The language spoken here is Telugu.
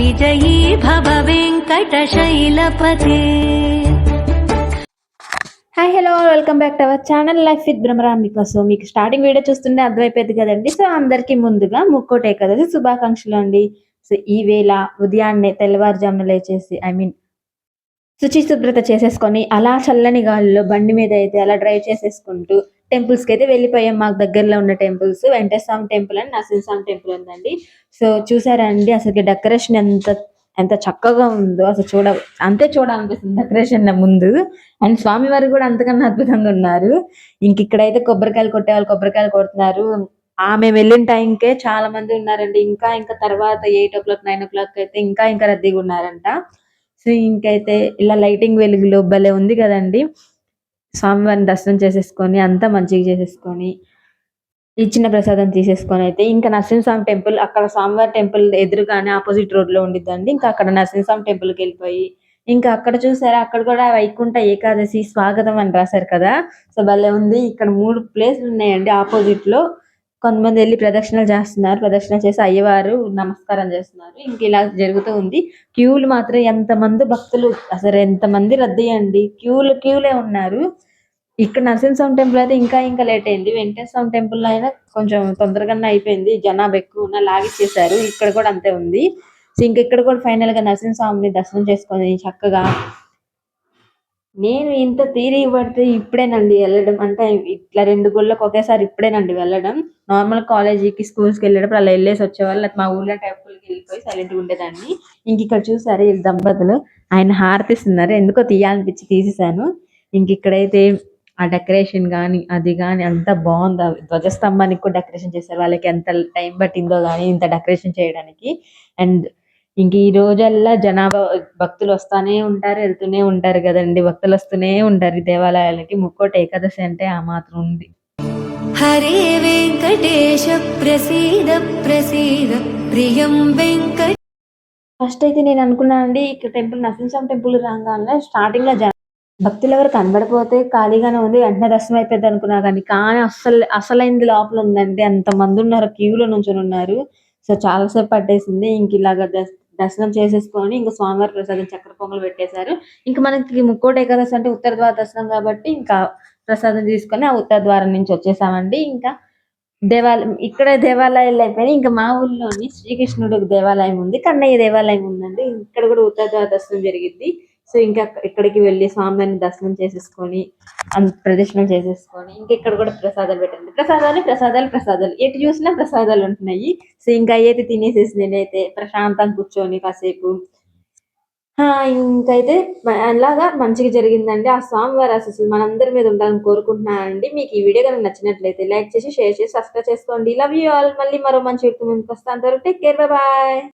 విజయీ భవ వెంకటశైలపతే. Hi hello welcome back to our channel life with Brahmarambika so మీకు స్టార్టింగ్ వీడియో చూస్తుంటే అర్థమైపోయింది కదండి. సో అందరికీ ముందుగా ముక్కోటే కదా శుభాకాంక్షలు అండి. సో ఈ ఉదయాన్నే తెల్లవారుజామున లేచేసి ఐ మీన్ శుచి శుభ్రత చేసేసుకొని అలా చల్లని గాలిలో బండి మీద అయితే అలా డ్రైవ్ చేసేసుకుంటూ టెంపుల్స్కి కి అయితే వెళ్ళిపోయాం. మాకు దగ్గరలో ఉన్న temples Venkateswara temple and Narasimhaswamy temple ఉందండి. సో చూసారండి అసలు డెకరేషన్ ఎంత ఎంత చక్కగా ఉందో. అసలు చూడ అంతే చూడాలనిపిస్తుంది డెకరేషన్ ముందు. అండ్ స్వామి వారు కూడా అంతకన్నా అద్భుతంగా ఉన్నారు. ఇంక ఇక్కడైతే కొబ్బరికాయలు కొట్టే వాళ్ళు కొబ్బరికాయలు కొడుతున్నారు. ఆమె వెళ్ళిన టైంకే చాలా మంది ఉన్నారండి. ఇంకా ఇంకా తర్వాత eight o'clock nine o'clock అయితే ఇంకా ఇంకా రద్దీగా ఉన్నారంట. సో ఇంకైతే ఇలా లైటింగ్ వెలుగులో భలే ఉంది కదండి. స్వామివారిని దర్శనం చేసేసుకొని అంతా మంచిగా చేసేసుకొని ఇచ్చిన ప్రసాదం తీసేసుకొని అయితే ఇంకా నరసింహస్వామి టెంపుల్ అక్కడ స్వామివారి టెంపుల్ ఎదురుగానే ఆపోజిట్ రోడ్లో ఉండిద్దండి. ఇంకా అక్కడ నరసింహస్వామి టెంపుల్కి వెళ్ళిపోయి ఇంకా అక్కడ చూసారా అక్కడ కూడా వైకుంఠ ఏకాదశి స్వాగతం అని రాశారు కదా. సో భలే ఉంది. ఇక్కడ మూడు ప్లేస్లు ఉన్నాయండి ఆపోజిట్లో కొంతమంది వెళ్ళి ప్రదక్షిణలు చేస్తున్నారు. ప్రదక్షిణ చేసి అయ్యవారు నమస్కారం చేస్తున్నారు. ఇంక ఇలా జరుగుతూ ఉంది. క్యూలు మాత్రం ఎంత మంది భక్తులు అసలు ఎంత మంది రద్దీ అండి. క్యూలు క్యూలే ఉన్నారు. ఇక్కడ నరసింహస్వామి టెంపుల్ అయితే ఇంకా ఇంకా లేట్ అయింది. వెంకటేశ్వర టెంపుల్ అయినా కొంచెం తొందరగానే అయిపోయింది. జనాభా ఎక్కువ ఉన్న లాగిచ్చేసారు ఇక్కడ కూడా అంతే ఉంది. సో ఇంక ఇక్కడ కూడా ఫైనల్గా నరసింహస్వామిని దర్శనం చేసుకొని చక్కగా నేను ఇంత తీరి పడితే ఇప్పుడేనండి వెళ్ళడం అంటే ఇట్లా రెండు గుళ్ళకి ఒకేసారి ఇప్పుడేనండి వెళ్ళడం. నార్మల్ కాలేజీకి స్కూల్స్కి వెళ్ళేటప్పుడు అలా వెళ్ళేసి వచ్చేవాళ్ళు. మా ఊర్లో టెంపుల్కి వెళ్ళిపోయి సైలెంట్ ఉండేదాన్ని. ఇంక ఇక్కడ చూసారు ఈ దంపతులు? ఆయన హారతిస్తున్నారు. ఎందుకో తీయాలనిపించి తీసేసాను ఇంక ఇక్కడైతే ఆ డెకరేషన్ కానీ అది గాని అంత బాగుంది. ధ్వజస్తంభానికి కూడా డెకరేషన్ చేశారు. వాళ్ళకి ఎంత టైం పట్టిందో కానీ ఇంత డెకరేషన్ చేయడానికి. అండ్ ఇంక ఈ రోజల్లా జనాభా భక్తులు వస్తానే ఉంటారు వెళ్తూనే ఉంటారు కదండి. భక్తులు వస్తూనే ఉంటారు ఈ దేవాలయాలకి. ముక్కోటి ఏకాదశి అంటే ఆ మాత్రం ఉంది. హరే వెంకటేశ ప్రసీద ప్రసీద ప్రియం వెంకట ఫస్ట్ అయితే నేను అనుకున్నానండి ఇక్కడ టెంపుల్ నరసింహం టెంపుల్ రాగానే స్టార్టింగ్లో భక్తులు ఎవరు కనబడిపోతే ఖాళీగానే ఉంది. వెంటనే దర్శనం అయిపోద్ది అనుకున్నా కానీ కానీ అసలు అసలైంది లోపల ఉందండి. అంతమంది ఉన్నారు క్యూలో నుంచొని ఉన్నారు. సో చాలా సేపు పట్టేసింది. ఇంక ఇలాగ దర్శనం చేసేసుకొని ఇంకా స్వామివారి ప్రసాదం చక్కెర పొంగలు పెట్టేశారు. ఇంకా మనకి ముక్కోటి ఏకాదశి అంటే ఉత్తర ద్వార దర్శనం కాబట్టి ఇంకా ప్రసాదం తీసుకొని ఆ ఉత్తర ద్వారం నుంచి వచ్చేసామండి. ఇంకా దేవాలయం ఇక్కడ దేవాలయాలు అయిపోయినాయి. ఇంకా మా ఊర్లోని శ్రీకృష్ణుడు దేవాలయం ఉంది కన్నయ్య దేవాలయం ఉందండి. ఇక్కడ కూడా ఉత్తర ద్వార దర్శనం జరిగింది సో ఇంకా ఇక్కడికి వెళ్ళి స్వామివారిని దర్శనం చేసేసుకొని ప్రదక్షిణం చేసేసుకొని ఇంకా ఇక్కడ కూడా ప్రసాదాలు పెట్టండి. ప్రసాదాలు ప్రసాదాలు ప్రసాదాలు. ఎటు చూసినా ప్రసాదాలు ఉంటున్నాయి. సో ఇంకా అయితే తినేసేసి నేనైతే ప్రశాంతంగా కూర్చొని కాసేపు. ఇంకైతే అలాగా మంచిగా జరిగిందండి. ఆ స్వామివారి అసలు మనందరి మీద ఉండాలని కోరుకుంటున్నానండి. మీకు ఈ వీడియో కనుక నచ్చినట్లయితే లైక్ చేసి షేర్ చేసి సబ్స్క్రైబ్ చేసుకోండి. లవ్ యూ ఆల్ మళ్ళీ మరో మంచి వ్యక్తి ముందుకు వస్తాను. Take care bye